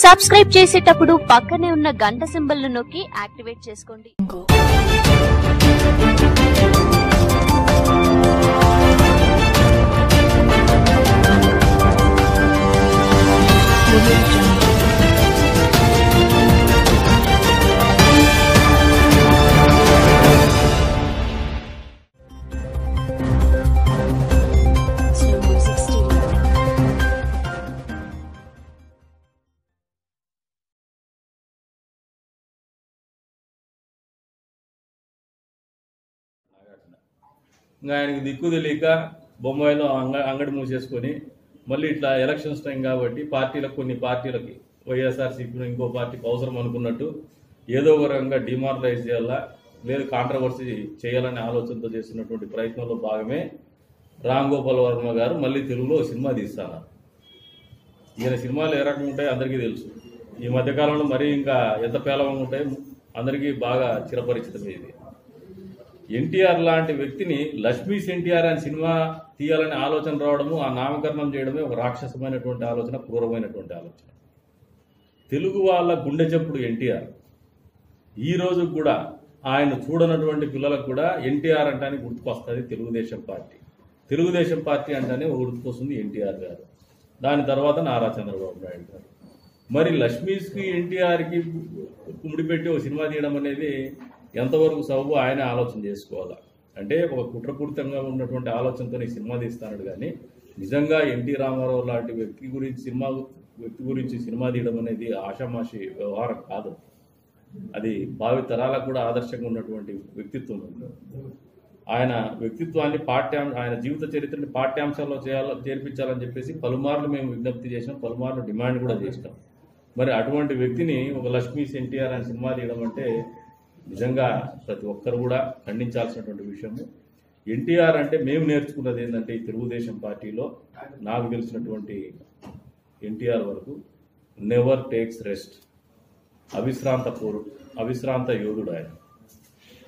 Subscribe చేసేటప్పుడు పక్కనే ఉన్న గంట సింబల్ నొక్కి యాక్టివేట్ చేసుకోండి. ఇంకా ఆయనకి దిక్కు తెలియక బొంబాయిలో అంగ అంగడి మూసేసుకొని మళ్ళీ ఇట్లా ఎలక్షన్స్ టైం కాబట్టి పార్టీలకు కొన్ని పార్టీలకి వైఎస్ఆర్సీపీ ఇంకో పార్టీకి అవసరం అనుకున్నట్టు ఏదో ఒక రకంగా డిమారలైజ్ చేయాలా లేదు కాంట్రవర్సీ చేయాలనే ఆలోచనతో చేస్తున్నటువంటి ప్రయత్నంలో భాగమే రామ్ గోపాల్ వర్మ గారు మళ్ళీ తెలుగులో సినిమా తీస్తాను ఈయన సినిమాలు ఏ రకంగా ఉంటాయో అందరికీ తెలుసు. ఈ మధ్యకాలంలో మరీ ఇంకా ఎంత పేలవంగా ఉంటాయో అందరికీ బాగా చిరపరిచితమే ఇది ఎన్టీఆర్ లాంటి వ్యక్తిని లక్ష్మీస్ ఎన్టీఆర్ అనే సినిమా తీయాలనే ఆలోచన రావడము ఆ నామకరణం చేయడమే ఒక రాక్షసమైనటువంటి ఆలోచన క్రూరమైనటువంటి ఆలోచన. తెలుగు వాళ్ళ గుండె చెప్పుడు ఎన్టీఆర్. ఈ రోజు కూడా ఆయన చూడనటువంటి పిల్లలకు కూడా ఎన్టీఆర్ అంటానే గుర్తుకొస్తుంది తెలుగుదేశం పార్టీ. తెలుగుదేశం పార్టీ అంటేనే గుర్తుకొస్తుంది ఎన్టీఆర్ గారు. దాని తర్వాత నారా చంద్రబాబు నాయుడు గారు. మరి లక్ష్మీస్కి ఎన్టీఆర్కి ముడిపెట్టి ఒక సినిమా తీయడం అనేది ఎంతవరకు సబబు ఆయన ఆలోచన చేసుకోవాలా? అంటే ఒక కుట్రపూరితంగా ఉన్నటువంటి ఆలోచనతో ఈ సినిమా తీస్తాడు కానీ నిజంగా ఎన్టీ రామారావు లాంటి వ్యక్తి గురించి సినిమా వ్యక్తి గురించి సినిమా తీయడం అనేది ఆషామాషి వ్యవహారం కాదు. అది భావి తరాలకు కూడా ఆదర్శంగా ఉన్నటువంటి వ్యక్తిత్వం ఉంది. ఆయన వ్యక్తిత్వాన్ని పాఠ్యాం ఆయన జీవిత చరిత్రని పాఠ్యాంశాల్లో చేయాల చేర్పించాలని చెప్పేసి పలుమార్లు మేము విజ్ఞప్తి చేసినాం పలుమార్లు డిమాండ్ కూడా చేసినాం మరి అటువంటి వ్యక్తిని ఒక లక్ష్మీ ఎన్టీఆర్ అనే సినిమా తీయడం అంటే నిజంగా ప్రతి ఒక్కరు కూడా ఖండించాల్సినటువంటి విషయము. ఎన్టీఆర్ అంటే మేము నేర్చుకున్నది ఏంటంటే ఈ తెలుగుదేశం పార్టీలో నాకు తెలిసినటువంటి ఎన్టీఆర్ వరకు నెవర్ టేక్స్ రెస్ట్ అవిశ్రాంత పోరు అవిశ్రాంత యోధుడు ఆయన.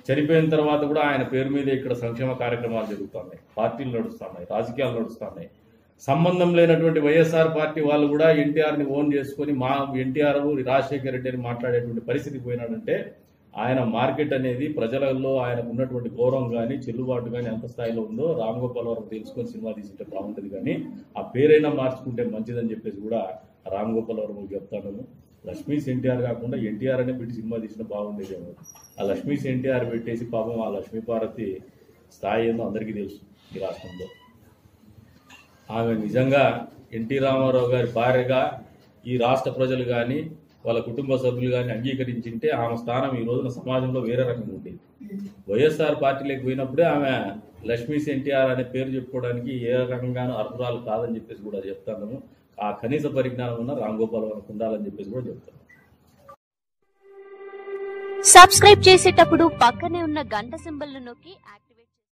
చనిపోయిన తర్వాత కూడా ఆయన పేరు మీద ఇక్కడ సంక్షేమ కార్యక్రమాలు జరుగుతున్నాయి. పార్టీలు నడుస్తున్నాయి రాజకీయాలు నడుస్తున్నాయి. సంబంధం లేనటువంటి వైఎస్ఆర్ పార్టీ వాళ్ళు కూడా ఎన్టీఆర్ని ఓన్ చేసుకొని మా ఎన్టీఆర్ రాజశేఖర రెడ్డి అని మాట్లాడేటువంటి పరిస్థితి పోయినాడంటే ఆయన మార్కెట్ అనేది ప్రజలలో ఆయనకు ఉన్నటువంటి గౌరవం కానీ చెల్లుబాటు కానీ ఎంత స్థాయిలో ఉందో రామ్ గోపాల్ వరకు తెలుసుకొని సినిమా తీసుకుంటే బాగుంటుంది కానీ ఆ పేరైనా మార్చుకుంటే మంచిదని చెప్పేసి కూడా రామ్ గోపాల్ వరకు చెప్తాను. లక్ష్మీస్ ఎన్టీఆర్ కాకుండా ఎన్టీఆర్ అనే పెట్టి సినిమా తీసిన బాగుండేదేమో ఆ లక్ష్మీస్ ఎన్టీఆర్ పెట్టేసి పాపం ఆ లక్ష్మీపార్వతి స్థాయి ఏందో అందరికీ తెలుసు ఈ రాష్ట్రంలో. ఆమె నిజంగా ఎన్టీ రామారావు గారి భార్యగా ఈ రాష్ట్ర ప్రజలు కానీ వాళ్ళ కుటుంబ సభ్యులు కానీ అంగీకరించింటే ఆమె స్థానం ఈ రోజున సమాజంలో వేరే రకంగా ఉండేది. వైఎస్ఆర్ పార్టీలోకి పోయినప్పుడే ఆమె లక్ష్మీస్ ఎన్టీఆర్ అనే పేరు చెప్పుకోవడానికి ఏ రకంగానూ అర్హురాలు కాదని చెప్పేసి కూడా చెప్తాను. ఆ కనీస పరిజ్ఞానం ఉన్న రామ్ గోపాల్ వర్మకు ఉండాలని చెప్పేసి కూడా చెప్తాను. సబ్స్క్రైబ్ చేసేటప్పుడు పక్కనే ఉన్న గంట సింబల్ నొక్కి